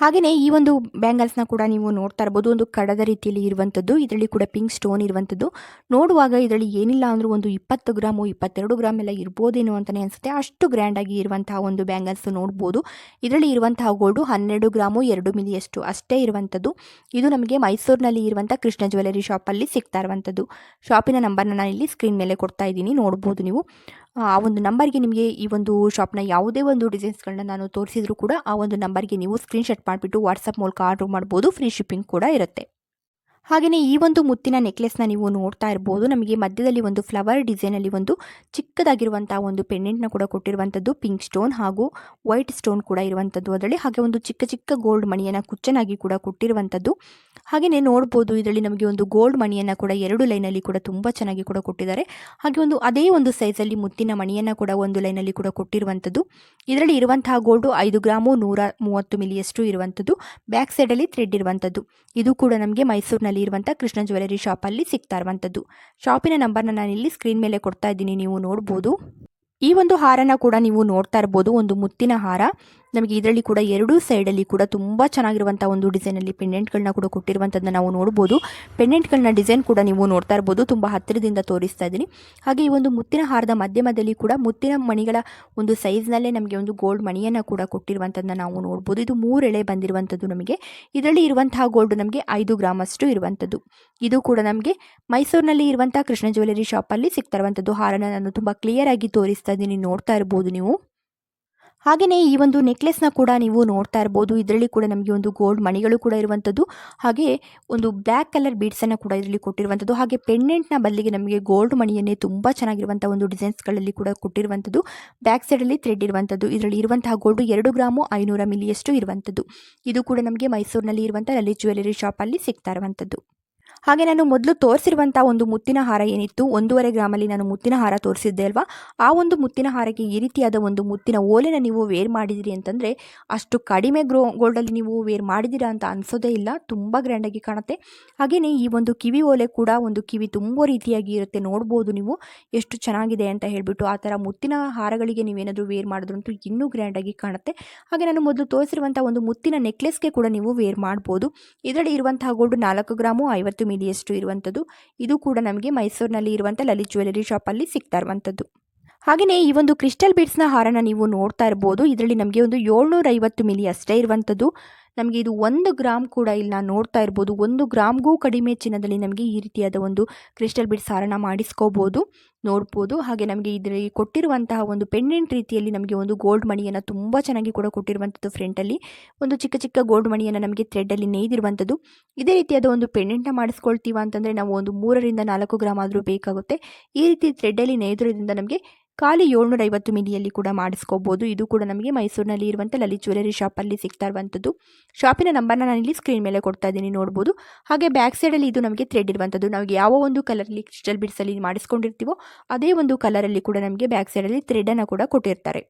ಹಾಗೆಯೇ ಈ ಒಂದು ಬ್ಯಾಂಗಲ್ಸ್ನ ಕೂಡ ನೀವು ನೋಡ್ತಾ ಇರ್ಬೋದು, ಒಂದು ಕಡದ ರೀತಿಯಲ್ಲಿ ಇರುವಂಥದ್ದು ಇದರಲ್ಲಿ ಕೂಡ ಪಿಂಕ್ ಸ್ಟೋನ್ ಇರುವಂಥದ್ದು ನೋಡುವಾಗ ಇದರಲ್ಲಿ ಏನಿಲ್ಲ ಅಂದರೂ ಒಂದು ಇಪ್ಪತ್ತು ಗ್ರಾಮು, ಇಪ್ಪತ್ತೆರಡು ಗ್ರಾಮ್ ಎಲ್ಲ ಇರ್ಬೋದೇನೋ ಅಂತಲೇ ಅನಿಸುತ್ತೆ. ಅಷ್ಟು ಗ್ರ್ಯಾಂಡಾಗಿ ಇರುವಂತಹ ಒಂದು ಬ್ಯಾಂಗಲ್ಸ್ ನೋಡ್ಬೋದು. ಇದರಲ್ಲಿ ಇರುವಂತಹ ಗೋಲ್ಡು ಹನ್ನೆರಡು ಗ್ರಾಮು, ಎರಡು ಮಿಲಿಯಷ್ಟು ಅಷ್ಟೇ ಇರುವಂಥದ್ದು ಇದು ನಮಗೆ ಮೈಸೂರಿನಲ್ಲಿ ಇರುವಂಥ ಕೃಷ್ಣ ಜ್ಯುವೆಲರಿ ಶಾಪಲ್ಲಿ ಸಿಗ್ತಾ ಇರುವಂಥದ್ದು ಶಾಪಿನ ನಂಬರ್ನ ನಾನು ಇಲ್ಲಿ ಸ್ಕ್ರೀನ್ ಮೇಲೆ ಕೊಡ್ತಾ ಇದ್ದೀನಿ, ನೋಡ್ಬೋದು ನೀವು. ಆ ಒಂದು ನಂಬರ್ಗೆ ನಿಮಗೆ ಈ ಒಂದು ಶಾಪ್ನ ಯಾವುದೇ ಒಂದು ಡಿಸೈನ್ಸ್ಗಳನ್ನ ನಾನು ತೋರಿಸಿದ್ರು ಕೂಡ ಆ ಒಂದು ನಂಬರ್ಗೆ ನೀವು ಸ್ಕ್ರೀನ್ಶಾಟ್ ಮಾಡಿಬಿಟ್ಟು ವಾಟ್ಸಪ್ ಮೂಲಕ ಆರ್ಡ್ರ್ ಮಾಡ್ಬೋದು. ಫ್ರೀ ಶಿಪ್ಪಿಂಗ್ ಕೂಡ ಇರುತ್ತೆ. ಹಾಗೆಯೇ ಈ ಒಂದು ಮುತ್ತಿನ ನೆಕ್ಲೆಸ್ನ ನೀವು ನೋಡ್ತಾ ಇರ್ಬೋದು. ನಮಗೆ ಮಧ್ಯದಲ್ಲಿ ಒಂದು ಫ್ಲವರ್ ಡಿಸೈನಲ್ಲಿ ಒಂದು ಚಿಕ್ಕದಾಗಿರುವಂಥ ಒಂದು ಪೆಂಡೆಂಟ್ನ ಕೂಡ ಕೊಟ್ಟಿರುವಂಥದ್ದು. ಪಿಂಕ್ ಸ್ಟೋನ್ ಹಾಗೂ ವೈಟ್ ಸ್ಟೋನ್ ಕೂಡ ಇರುವಂಥದ್ದು ಅದರಲ್ಲಿ. ಹಾಗೆ ಒಂದು ಚಿಕ್ಕ ಚಿಕ್ಕ ಗೋಲ್ಡ್ ಮಣಿಯನ್ನು ಕುಚ್ಚನಾಗಿ ಕೂಡ ಕೊಟ್ಟಿರುವಂಥದ್ದು. ಹಾಗೆಯೇ ನೋಡ್ಬೋದು ಇದರಲ್ಲಿ ನಮಗೆ ಒಂದು ಗೋಲ್ಡ್ ಮಣಿಯನ್ನು ಕೂಡ ಎರಡು ಲೈನಲ್ಲಿ ಕೂಡ ತುಂಬ ಚೆನ್ನಾಗಿ ಕೂಡ ಕೊಟ್ಟಿದ್ದಾರೆ. ಹಾಗೆ ಒಂದು ಅದೇ ಒಂದು ಸೈಜಲ್ಲಿ ಮುತ್ತಿನ ಮಣಿಯನ್ನು ಕೂಡ ಒಂದು ಲೈನಲ್ಲಿ ಕೂಡ ಕೊಟ್ಟಿರುವಂಥದ್ದು. ಇದರಲ್ಲಿ ಇರುವಂತಹ ಗೋಲ್ಡು ಐದು ಗ್ರಾಮು ನೂರ ಮೂವತ್ತು ಮಿಲಿಯಷ್ಟು ಇರುವಂಥದ್ದು. ಬ್ಯಾಕ್ ಸೈಡಲ್ಲಿ ಥ್ರೆಡ್ ಇರುವಂಥದ್ದು. ಇದು ಕೂಡ ನಮಗೆ ಮೈಸೂರಿನಲ್ಲಿ ಇರುವಂಥ ಕೃಷ್ಣ ಜ್ಯುವೆಲರಿ ಶಾಪಲ್ಲಿ ಸಿಗ್ತಾ ಇರುವಂಥದ್ದು ಶಾಪಿನ ನಂಬರ್ನ ನಾನು ಇಲ್ಲಿ ಸ್ಕ್ರೀನ್ ಮೇಲೆ ಕೊಡ್ತಾ ಇದ್ದೀನಿ, ನೀವು ನೋಡ್ಬೋದು. ಈ ಒಂದು ಹಾರನ ಕೂಡ ನೀವು ನೋಡ್ತಾ ಇರ್ಬೋದು, ಒಂದು ಮುತ್ತಿನ ಹಾರ. ನಮಗೆ ಇದರಲ್ಲಿ ಕೂಡ ಎರಡೂ ಸೈಡಲ್ಲಿ ಕೂಡ ತುಂಬ ಚೆನ್ನಾಗಿರುವಂಥ ಒಂದು ಡಿಸೈನಲ್ಲಿ ಪೆಂಡೆಂಟ್ಗಳನ್ನ ಕೂಡ ಕೊಟ್ಟಿರುವಂಥದ್ದನ್ನ ನಾವು ನೋಡ್ಬೋದು. ಪೆಂಡೆಂಟ್ಗಳನ್ನ ಡಿಸೈನ್ ಕೂಡ ನೀವು ನೋಡ್ತಾ ಇರ್ಬೋದು. ತುಂಬ ಹತ್ತಿರದಿಂದ ತೋರಿಸ್ತಾ ಇದ್ದೀನಿ ಹಾಗೆ ಈ ಒಂದು ಮುತ್ತಿನ ಹಾರದ ಮಧ್ಯಮದಲ್ಲಿ ಕೂಡ ಮುತ್ತಿನ ಮಣಿಗಳ ಒಂದು ಸೈಜ್ನಲ್ಲೇ ನಮಗೆ ಒಂದು ಗೋಲ್ಡ್ ಮಣಿಯನ್ನು ಕೂಡ ಕೊಟ್ಟಿರುವಂಥದ್ದನ್ನ ನಾವು ನೋಡ್ಬೋದು. ಇದು ಮೂರು ಎಳೆ ಬಂದಿರುವಂಥದ್ದು ನಮಗೆ. ಇದರಲ್ಲಿ ಇರುವಂತಹ ಗೋಲ್ಡ್ ನಮಗೆ ಐದು ಗ್ರಾಮಷ್ಟು ಇರುವಂಥದ್ದು ಇದು ಕೂಡ ನಮಗೆ ಮೈಸೂರಿನಲ್ಲಿ ಇರುವಂಥ ಕೃಷ್ಣ ಜ್ಯುವೆಲರಿ ಶಾಪಲ್ಲಿ ಸಿಗ್ತಾ ಇರುವಂಥದ್ದು ಹಾರನ ನಾನು ತುಂಬ ಕ್ಲಿಯರ್ ಆಗಿ ತೋರಿಸ್ತಾ ಇದ್ದೀನಿ ನೋಡ್ತಾ ಇರ್ಬೋದು ನೀವು. ಹಾಗೆಯೇ ಈ ಒಂದು ನೆಕ್ಲೆಸ್ನ ಕೂಡ ನೀವು ನೋಡ್ತಾ ಇರ್ಬೋದು. ಇದರಲ್ಲಿ ಕೂಡ ನಮಗೆ ಒಂದು ಗೋಲ್ಡ್ ಮಣಿಗಳು ಕೂಡ ಇರುವಂಥದ್ದು ಹಾಗೆ ಒಂದು ಬ್ಲ್ಯಾಕ್ ಕಲರ್ ಬೀಡ್ಸನ್ನು ಕೂಡ ಇದರಲ್ಲಿ ಕೊಟ್ಟಿರುವಂಥದ್ದು ಹಾಗೆ ಪೆಂಡೆಂಟ್ನ ಬದಲಿಗೆ ನಮಗೆ ಗೋಲ್ಡ್ ಮಣಿಯನ್ನೇ ತುಂಬ ಚೆನ್ನಾಗಿರುವಂಥ ಒಂದು ಡಿಸೈನ್ಸ್ಗಳಲ್ಲಿ ಕೂಡ ಕೊಟ್ಟಿರುವಂಥದ್ದು ಬ್ಯಾಕ್ ಸೈಡಲ್ಲಿ ಥ್ರೆಡ್ ಇರುವಂಥದ್ದು ಇದರಲ್ಲಿ ಇರುವಂತಹ ಗೋಲ್ಡು ಎರಡು ಗ್ರಾಮು ಐನೂರ ಮಿಲಿಯಷ್ಟು ಇರುವಂಥದ್ದು ಇದು ಕೂಡ ನಮಗೆ ಮೈಸೂರಿನಲ್ಲಿ ಇರುವಂಥ ಲಲಿತ್ ಜ್ಯುವೆಲರಿ ಶಾಪಲ್ಲಿ ಸಿಗ್ತಾ ಇರುವಂಥದ್ದು ಹಾಗೆ ನಾನು ಮೊದಲು ತೋರಿಸಿರುವಂಥ ಒಂದು ಮುತ್ತಿನ ಹಾರ ಏನಿತ್ತು, ಒಂದೂವರೆ ಗ್ರಾಮಲ್ಲಿ ನಾನು ಮುತ್ತಿನ ಹಾರ ತೋರಿಸಿದ್ದೆ ಅಲ್ವಾ? ಆ ಒಂದು ಮುತ್ತಿನ ಹಾರಕ್ಕೆ ಈ ರೀತಿಯಾದ ಒಂದು ಮುತ್ತಿನ ಓಲೆನ ನೀವು ವೇರ್ ಮಾಡಿದಿರಿ ಅಂತಂದರೆ ಅಷ್ಟು ಕಡಿಮೆ ಗ್ರೋ ಗೋಲ್ಡಲ್ಲಿ ನೀವು ವೇರ್ ಮಾಡಿದ್ದೀರಾ ಅಂತ ಅನಿಸೋದೇ ಇಲ್ಲ, ತುಂಬ ಗ್ರ್ಯಾಂಡಾಗಿ ಕಾಣುತ್ತೆ. ಹಾಗೆಯೇ ಈ ಒಂದು ಕಿವಿ ಓಲೆ ಕೂಡ ಒಂದು ಕಿವಿ ತುಂಬ ರೀತಿಯಾಗಿ ಇರುತ್ತೆ, ನೋಡ್ಬೋದು ನೀವು ಎಷ್ಟು ಚೆನ್ನಾಗಿದೆ ಅಂತ ಹೇಳಿಬಿಟ್ಟು ಆ ಥರ ಮುತ್ತಿನ ಹಾರಗಳಿಗೆ ನೀವೇನಾದರೂ ವೇರ್ ಮಾಡಿದ್ರಂತೂ ಇನ್ನೂ ಗ್ರ್ಯಾಂಡಾಗಿ ಕಾಣುತ್ತೆ. ಹಾಗೆ ನಾನು ಮೊದಲು ತೋರಿಸಿರುವಂಥ ಒಂದು ಮುತ್ತಿನ ನೆಕ್ಲೆಸ್ಗೆ ಕೂಡ ನೀವು ವೇರ್ ಮಾಡ್ಬೋದು. ಇದರಲ್ಲಿ ಇರುವಂತಹ ಗೋಲ್ಡ್ ನಾಲ್ಕು ಗ್ರಾಮು, ಐವತ್ತು ಮಿಲಿಯಷ್ಟು ಇರುವಂಥದ್ದು, ಇದು ಕೂಡ ನಮಗೆ ಮೈಸೂರಿನಲ್ಲಿ ಇರುವಂಥ ಲಲಿತ್ ಜ್ಯುವೆಲರಿ ಶಾಪಲ್ಲಿ ಸಿಗ್ತಾ ಇರುವಂಥದ್ದು. ಹಾಗೆಯೇ ಈ ಒಂದು ಕ್ರಿಸ್ಟಲ್ ಬೀಡ್ಸ್ನ ಹಾರನ ನೀವು ನೋಡ್ತಾ ಇರ್ಬೋದು, ಇದರಲ್ಲಿ ನಮಗೆ ಒಂದು ಏಳ್ನೂರೈವತ್ತು ಮಿಲಿ ಅಷ್ಟೇ ಇರುವಂಥದ್ದು. ನಮಗೆ ಇದು ಒಂದು ಗ್ರಾಮ್ ಕೂಡ ಇಲ್ಲಿ ನೋಡ್ತಾ ಇರ್ಬೋದು. ಒಂದು ಗ್ರಾಮ್ಗೂ ಕಡಿಮೆ ಚಿನ್ನದಲ್ಲಿ ನಮಗೆ ಈ ರೀತಿಯಾದ ಒಂದು ಕ್ರಿಸ್ಟಲ್ ಬಿಡ್ ಸಾರಣ ಮಾಡಿಸ್ಕೋಬೋದು, ನೋಡ್ಬೋದು. ಹಾಗೆ ನಮಗೆ ಇದರಲ್ಲಿ ಕೊಟ್ಟಿರುವಂತಹ ಒಂದು ಪೆಂಡೆಂಟ್ ರೀತಿಯಲ್ಲಿ ನಮಗೆ ಒಂದು ಗೋಲ್ಡ್ ಮಣಿಯನ್ನು ತುಂಬ ಚೆನ್ನಾಗಿ ಕೂಡ ಕೊಟ್ಟಿರುವಂಥದ್ದು ಫ್ರಂಟಲ್ಲಿ ಒಂದು ಚಿಕ್ಕ ಚಿಕ್ಕ ಗೋಲ್ಡ್ ಮಣಿಯನ್ನು ನಮಗೆ ಥ್ರೆಡ್ಡಲ್ಲಿ ನೇಯ್ದಿರುವಂಥದ್ದು. ಇದೇ ರೀತಿಯಾದ ಒಂದು ಪೆಂಡೆಂಟ್ನ ಮಾಡಿಸ್ಕೊಳ್ತೀವ ಅಂತಂದರೆ ನಾವು ಒಂದು ಮೂರರಿಂದ ನಾಲ್ಕು ಗ್ರಾಮ್ ಆದರೂ ಬೇಕಾಗುತ್ತೆ. ಈ ರೀತಿ ಥ್ರೆಡ್ಡಲ್ಲಿ ನೇಯ್ದಿರೋದ್ರಿಂದ ನಮಗೆ ಖಾಲಿ ಏಳ್ನೂರ ಐವತ್ತು ಮಿಲಿಯಲ್ಲಿ ಕೂಡ ಮಾಡಿಸ್ಕೋಬೋದು. ಇದು ಕೂಡ ನಮಗೆ ಮೈಸೂರಿನಲ್ಲಿ ಇರುವಂಥ ಲಲಿತ್ ಜ್ಯುವೆಲರಿ ಶಾಪಲ್ಲಿ ಸಿಗ್ತಾ ಇರುವಂಥದ್ದು. ಶಾಪಿನ ನಂಬರ್ನ ನಾನಿಲ್ಲಿ ಸ್ಕ್ರೀನ್ ಮೇಲೆ ಕೊಡ್ತಾ ಇದ್ದೀನಿ, ನೋಡ್ಬೋದು. ಹಾಗೆ ಬ್ಯಾಕ್ ಸೈಡಲ್ಲಿ ಇದು ನಮಗೆ ಥ್ರೆಡ್ ಇರುವಂಥದ್ದು. ನಾವು ಯಾವ ಒಂದು ಕಲರಲ್ಲಿ ಕ್ರಿಸ್ಟಲ್ ಬಿಡ್ಸಲ್ಲಿ ಮಾಡಿಸ್ಕೊಂಡಿರ್ತೀವೋ, ಅದೇ ಒಂದು ಕಲರಲ್ಲಿ ಕೂಡ ನಮಗೆ ಬ್ಯಾಕ್ ಸೈಡಲ್ಲಿ ಥ್ರೆಡನ್ನು ಕೂಡ ಕೊಟ್ಟಿರ್ತಾರೆ.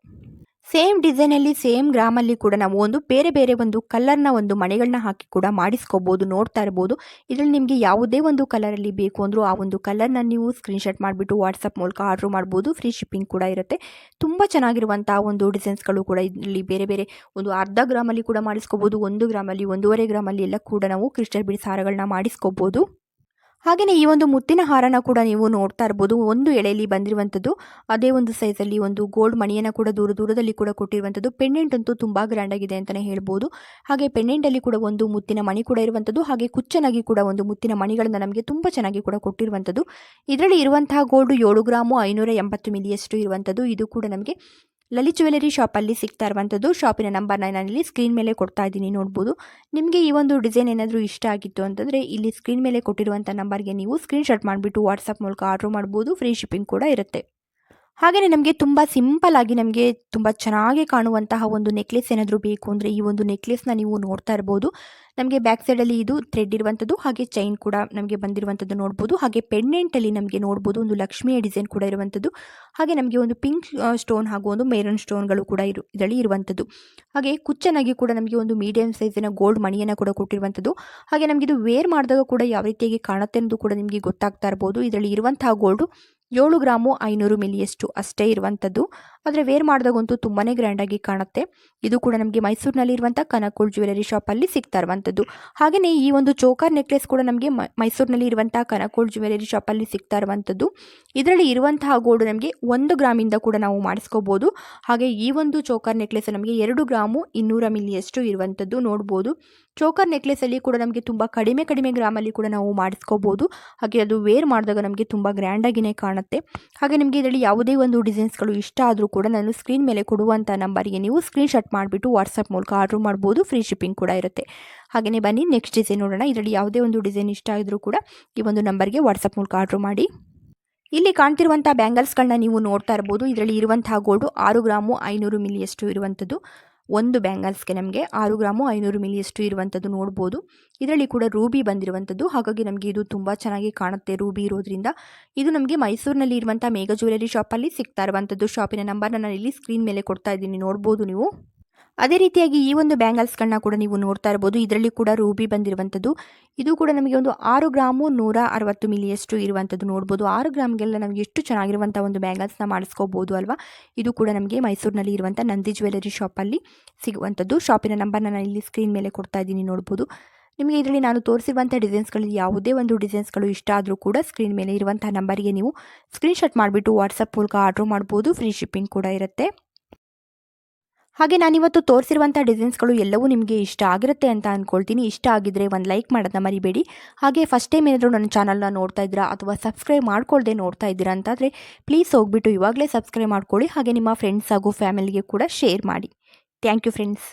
ಸೇಮ್ ಡಿಸೈನಲ್ಲಿ ಸೇಮ್ ಗ್ರಾಮಲ್ಲಿ ಕೂಡ ನಾವು ಒಂದು ಬೇರೆ ಬೇರೆ ಒಂದು ಕಲರ್ನ ಒಂದು ಮನೆಗಳನ್ನ ಹಾಕಿ ಕೂಡ ಮಾಡಿಸ್ಕೋಬೋದು, ನೋಡ್ತಾ ಇರ್ಬೋದು. ಇದರಲ್ಲಿ ನಿಮಗೆ ಯಾವುದೇ ಒಂದು ಕಲರಲ್ಲಿ ಬೇಕು ಅಂದರೂ ಆ ಒಂದು ಕಲರ್ನ ನೀವು ಸ್ಕ್ರೀನ್ಶಾಟ್ ಮಾಡಿಬಿಟ್ಟು ವಾಟ್ಸಪ್ ಮೂಲಕ ಆರ್ಡ್ರ್ ಮಾಡ್ಬೋದು. ಫ್ರೀ ಶಿಪ್ಪಿಂಗ್ ಕೂಡ ಇರುತ್ತೆ. ತುಂಬ ಚೆನ್ನಾಗಿರುವಂತಹ ಒಂದು ಡಿಸೈನ್ಸ್ಗಳು ಕೂಡ ಇಲ್ಲಿ ಬೇರೆ ಬೇರೆ ಒಂದು ಅರ್ಧ ಗ್ರಾಮಲ್ಲಿ ಕೂಡ ಮಾಡಿಸ್ಕೋಬೋದು, ಒಂದು ಗ್ರಾಮಲ್ಲಿ ಒಂದೂವರೆ ಗ್ರಾಮಲ್ಲಿ ಎಲ್ಲ ಕೂಡ ನಾವು ಕ್ರಿಸ್ಟಲ್ ಬಿಡಿ ಸಾರಗಳನ್ನ ಮಾಡಿಸ್ಕೋಬೋದು. ಹಾಗೆಯೇ ಈ ಒಂದು ಮುತ್ತಿನ ಹಾರನ ಕೂಡ ನೀವು ನೋಡ್ತಾ ಇರ್ಬೋದು. ಒಂದು ಎಳೆಯಲ್ಲಿ ಬಂದಿರುವಂಥದ್ದು, ಅದೇ ಒಂದು ಸೈಜಲ್ಲಿ ಒಂದು ಗೋಲ್ಡ್ ಮಣಿಯನ್ನು ಕೂಡ ದೂರ ದೂರದಲ್ಲಿ ಕೂಡ ಕೊಟ್ಟಿರುವಂಥದ್ದು. ಪೆಂಡೆಂಟ್ ಅಂತೂ ತುಂಬ ಗ್ರ್ಯಾಂಡ್ ಆಗಿದೆ ಅಂತಲೇ ಹೇಳ್ಬೋದು. ಹಾಗೆ ಪೆಂಡೆಂಟಲ್ಲಿ ಕೂಡ ಒಂದು ಮುತ್ತಿನ ಮಣಿ ಕೂಡ ಇರುವಂಥದ್ದು. ಹಾಗೆ ಕುಚ್ಚನಾಗಿ ಕೂಡ ಒಂದು ಮುತ್ತಿನ ಮಣಿಗಳನ್ನು ನಮಗೆ ತುಂಬ ಚೆನ್ನಾಗಿ ಕೂಡ ಕೊಟ್ಟಿರುವಂಥದ್ದು. ಇದರಲ್ಲಿ ಇರುವಂತಹ ಗೋಲ್ಡ್ ಏಳು ಗ್ರಾಮು ಐನೂರ ಎಂಬತ್ತು ಮಿಲಿಯಷ್ಟು ಇರುವಂಥದ್ದು. ಇದು ಕೂಡ ನಮಗೆ ಲಲಿತ್ ಜ್ಯುವೆಲರಿ ಶಾಪಲ್ಲಿ ಸಿಗ್ತಾ ಇರುವಂಥದ್ದು. ಶಾಪಿನ ನಂಬರ್ನ ನಾನಿಲ್ಲಿ ಸ್ಕ್ರೀನ್ ಮೇಲೆ ಕೊಡ್ತಾ ಇದ್ದೀನಿ, ನೋಡ್ಬೋದು. ನಿಮಗೆ ಈ ಒಂದು ಡಿಸೈನ್ ಏನಾದರೂ ಇಷ್ಟ ಆಗಿತ್ತು ಅಂತಂದರೆ ಇಲ್ಲಿ ಸ್ಕ್ರೀನ್ ಮೇಲೆ ಕೊಟ್ಟಿರುವಂಥ ನಂಬರ್ಗೆ ನೀವು ಸ್ಕ್ರೀನ್ಶಾಟ್ ಮಾಡಿಬಿಟ್ಟು ವಾಟ್ಸಪ್ ಮೂಲಕ ಆರ್ಡ್ರ್ ಮಾಡ್ಬೋದು. ಫ್ರೀ ಶಿಪ್ಪಿಂಗ್ ಕೂಡ ಇರುತ್ತೆ. ಹಾಗೆಯೇ ನಮಗೆ ತುಂಬ ಸಿಂಪಲ್ ಆಗಿ ನಮಗೆ ತುಂಬ ಚೆನ್ನಾಗಿ ಕಾಣುವಂತಹ ಒಂದು ನೆಕ್ಲೆಸ್ ಏನಾದರೂ ಬೇಕು ಅಂದರೆ ಈ ಒಂದು ನೆಕ್ಲೆಸ್ನ ನೀವು ನೋಡ್ತಾ ಇರ್ಬೋದು. ನಮಗೆ ಬ್ಯಾಕ್ ಸೈಡಲ್ಲಿ ಇದು ಥ್ರೆಡ್ ಇರುವಂಥದ್ದು ಹಾಗೆ ಚೈನ್ ಕೂಡ ನಮಗೆ ಬಂದಿರುವಂಥದ್ದು ನೋಡ್ಬೋದು. ಹಾಗೆ ಪೆಂಡೆಂಟಲ್ಲಿ ನಮಗೆ ನೋಡ್ಬೋದು ಒಂದು ಲಕ್ಷ್ಮಿಯ ಡಿಸೈನ್ ಕೂಡ ಇರುವಂಥದ್ದು ಹಾಗೆ ನಮಗೆ ಒಂದು ಪಿಂಕ್ ಸ್ಟೋನ್ ಹಾಗೂ ಒಂದು ಮೇರನ್ ಸ್ಟೋನ್ಗಳು ಕೂಡ ಇರು, ಇದರಲ್ಲಿ ಇರುವಂಥದ್ದು ಹಾಗೆ ಕುಚ್ಚನಾಗಿ ಕೂಡ ನಮಗೆ ಒಂದು ಮೀಡಿಯಂ ಸೈಜಿನ ಗೋಲ್ಡ್ ಮಣಿಯನ್ನು ಕೂಡ ಕೊಟ್ಟಿರುವಂಥದ್ದು ಹಾಗೆ ನಮಗೆ ಇದು ವೇರ್ ಮಾಡಿದಾಗ ಕೂಡ ಯಾವ ರೀತಿಯಾಗಿ ಕಾಣುತ್ತೆ ಅನ್ನೋದು ಕೂಡ ನಿಮಗೆ ಗೊತ್ತಾಗ್ತಾ ಇರ್ಬೋದು. ಇದರಲ್ಲಿ ಇರುವಂತಹ ಗೋಲ್ಡು ಏಳು ಗ್ರಾಮು ಐನೂರು ಮಿಲಿಯಷ್ಟು ಅಷ್ಟೇ ಇರುವಂಥದ್ದು. ಆದರೆ ವೇರ್ ಮಾಡಿದಾಗಂತೂ ತುಂಬಾ ಗ್ರ್ಯಾಂಡಾಗಿ ಕಾಣುತ್ತೆ. ಇದು ಕೂಡ ನಮಗೆ ಮೈಸೂರಿನಲ್ಲಿ ಇರುವಂಥ ಕನಕುಳ್ ಜ್ಯುವೆಲರಿ ಶಾಪಲ್ಲಿ ಸಿಗ್ತಾ ಇರುವಂಥದ್ದು ಹಾಗೆಯೇ ಈ ಒಂದು ಚೋಕರ್ ನೆಕ್ಲೆಸ್ ಕೂಡ ನಮಗೆ ಮೈಸೂರಿನಲ್ಲಿ ಇರುವಂಥ ಕನಕುಳ್ ಜ್ಯುವೆಲರಿ ಶಾಪಲ್ಲಿ ಸಿಗ್ತಾ ಇರುವಂಥದ್ದು ಇದರಲ್ಲಿ ಇರುವಂತಹ ಗೋಲ್ಡ್ ನಮಗೆ ಒಂದು ಗ್ರಾಮಿಂದ ಕೂಡ ನಾವು ಮಾಡಿಸ್ಕೋಬೋದು. ಹಾಗೆ ಈ ಒಂದು ಚೋಕರ್ ನೆಕ್ಲೆಸ್ ನಮಗೆ ಎರಡು ಗ್ರಾಮು ಇನ್ನೂರ ಮಿಲಿಯಷ್ಟು ಇರುವಂಥದ್ದು ನೋಡ್ಬೋದು. ಚೋಕರ್ ನೆಕ್ಲೆಸಲ್ಲಿ ಕೂಡ ನಮಗೆ ತುಂಬ ಕಡಿಮೆ ಕಡಿಮೆ ಗ್ರಾಮಲ್ಲಿ ಕೂಡ ನಾವು ಮಾಡಿಸ್ಕೋಬೋದು. ಹಾಗೆ ಅದು ವೇರ್ ಮಾಡಿದಾಗ ನಮಗೆ ತುಂಬ ಗ್ರ್ಯಾಂಡಾಗಿಯೇ ಕಾಣುತ್ತೆ. ಹಾಗೆ ನಿಮಗೆ ಇದರಲ್ಲಿ ಯಾವುದೇ ಒಂದು ಡಿಸೈನ್ಸ್ಗಳು ಇಷ್ಟ ಆದರೂ ಕೂಡ ನಾನು ಸ್ಕ್ರೀನ್ ಮೇಲೆ ಕೊಡುವಂಥ ನಂಬರ್ಗೆ ನೀವು ಸ್ಕ್ರೀನ್ಶಾಟ್ ಮಾಡಿಬಿಟ್ಟು ವಾಟ್ಸಪ್ ಮೂಲಕ ಆರ್ಡ್ರ್ ಮಾಡ್ಬೋದು. ಫ್ರೀ ಶಿಪ್ಪಿಂಗ್ ಕೂಡ ಇರುತ್ತೆ. ಹಾಗೆಯೇ ಬನ್ನಿ ನೆಕ್ಸ್ಟ್ ಡಿಸೈನ್ ನೋಡೋಣ. ಇದರಲ್ಲಿ ಯಾವುದೇ ಒಂದು ಡಿಸೈನ್ ಇಷ್ಟ ಆಗಿದ್ರೂ ಕೂಡ ಈ ಒಂದು ನಂಬರ್ಗೆ ವಾಟ್ಸಪ್ ಮೂಲಕ ಆರ್ಡ್ರ್ ಮಾಡಿ. ಇಲ್ಲಿ ಕಾಣ್ತಿರುವಂಥ ಬ್ಯಾಂಗಲ್ಸ್ಗಳನ್ನ ನೀವು ನೋಡ್ತಾ ಇರ್ಬೋದು. ಇದರಲ್ಲಿ ಇರುವಂತಹ ಗೋಲ್ಡು ಆರು ಗ್ರಾಮು ಐನೂರು ಮಿಲಿಯಷ್ಟು ಇರುವಂಥದ್ದು ಒಂದು ಬ್ಯಾಂಗಲ್ಸ್ಗೆ ನಮಗೆ ಆರು ಗ್ರಾಮು ಐನೂರು ಮಿಲಿಯಷ್ಟು ಇರುವಂಥದ್ದು ನೋಡ್ಬೋದು. ಇದರಲ್ಲಿ ಕೂಡ ರೂಬಿ ಬಂದಿರುವಂಥದ್ದು. ಹಾಗಾಗಿ ನಮಗೆ ಇದು ತುಂಬ ಚೆನ್ನಾಗಿ ಕಾಣುತ್ತೆ ರೂಬಿ ಇರೋದ್ರಿಂದ. ಇದು ನಮಗೆ ಮೈಸೂರಿನಲ್ಲಿ ಇರುವಂಥ ಮೇಘ ಜ್ಯುವೆಲರಿ ಶಾಪಲ್ಲಿ ಸಿಗ್ತಾ ಇರುವಂಥದ್ದು. ಶಾಪಿನ ನಂಬರ್ನ ನಾನು ಇಲ್ಲಿ ಸ್ಕ್ರೀನ್ ಮೇಲೆ ಕೊಡ್ತಾ ಇದ್ದೀನಿ. ನೋಡ್ಬೋದು ನೀವು. ಅದೇ ರೀತಿಯಾಗಿ ಈ ಒಂದು ಬ್ಯಾಂಗಲ್ಸ್ಗಳನ್ನ ಕೂಡ ನೀವು ನೋಡ್ತಾ ಇರ್ಬೋದು. ಇದರಲ್ಲಿ ಕೂಡ ರೂಬಿ ಬಂದಿರುವಂಥದ್ದು ಇದು ಕೂಡ ನಮಗೆ ಒಂದು ಆರು ಗ್ರಾಮು ನೂರ ಅರವತ್ತು ಮಿಲಿಯಷ್ಟು ಇರುವಂಥದ್ದು ನೋಡ್ಬೋದು. ಆರು ಗ್ರಾಮ್ಗೆಲ್ಲ ನಮಗೆ ಎಷ್ಟು ಚೆನ್ನಾಗಿರುವಂಥ ಒಂದು ಬ್ಯಾಂಗಲ್ಸ್ನ ಮಾಡಿಸ್ಕೋಬೋದು ಅಲ್ವಾ? ಇದು ಕೂಡ ನಮಗೆ ಮೈಸೂರಿನಲ್ಲಿ ಇರುವಂಥ ನಂದಿ ಜ್ಯುವೆಲರಿ ಶಾಪಲ್ಲಿ ಸಿಗುವಂಥದ್ದು ಶಾಪಿನ ನಂಬರ್ನ ನಾನು ಇಲ್ಲಿ ಸ್ಕ್ರೀನ್ ಮೇಲೆ ಕೊಡ್ತಾ ಇದ್ದೀನಿ ನೋಡ್ಬೋದು. ನಿಮಗೆ ಇದರಲ್ಲಿ ನಾನು ತೋರಿಸಿರುವಂಥ ಡಿಸೈನ್ಸ್ಗಳಲ್ಲಿ ಯಾವುದೇ ಒಂದು ಡಿಸೈನ್ಸ್ಗಳು ಇಷ್ಟ ಆದರೂ ಕೂಡ ಸ್ಕ್ರೀನ್ ಮೇಲೆ ಇರುವಂಥ ನಂಬರಿಗೆ ನೀವು ಸ್ಕ್ರೀನ್ಶಾಟ್ ಮಾಡಿಬಿಟ್ಟು ವಾಟ್ಸಪ್ ಮೂಲಕ ಆರ್ಡ್ರ್ ಮಾಡ್ಬೋದು. ಫ್ರೀ ಶಿಪ್ಪಿಂಗ್ ಕೂಡ ಇರುತ್ತೆ. ಹಾಗೆ ನಾನಿವತ್ತು ತೋರಿಸಿರುವಂಥ ಡಿಸೈನ್ಸ್ಗಳು ಎಲ್ಲವೂ ನಿಮಗೆ ಇಷ್ಟ ಆಗಿರುತ್ತೆ ಅಂತ ಅಂದ್ಕೊಳ್ತೀನಿ ಇಷ್ಟ ಆಗಿದ್ದರೆ ಒಂದು ಲೈಕ್ ಮಾಡೋದನ್ನ ಮರಿಬೇಡಿ. ಹಾಗೆ ಫಸ್ಟ್ ಟೈಮ್ ಏನಾದರೂ ನನ್ನ ಚಾನಲ್ನ ನೋಡ್ತಾ ಇದ್ದೀರಾ ಅಥವಾ ಸಬ್ಸ್ಕ್ರೈಬ್ ಮಾಡ್ಕೊಳ್ದೆ ನೋಡ್ತಾ ಇದ್ದೀರಾ ಅಂತಾದರೆ ಪ್ಲೀಸ್ ಹೋಗ್ಬಿಟ್ಟು ಇವಾಗಲೇ ಸಬ್ಸ್ಕ್ರೈಬ್ ಮಾಡ್ಕೊಳ್ಳಿ. ಹಾಗೆ ನಿಮ್ಮ ಫ್ರೆಂಡ್ಸ್ ಹಾಗೂ ಫ್ಯಾಮಿಲಿಗೆ ಕೂಡ ಶೇರ್ ಮಾಡಿ. Thank you friends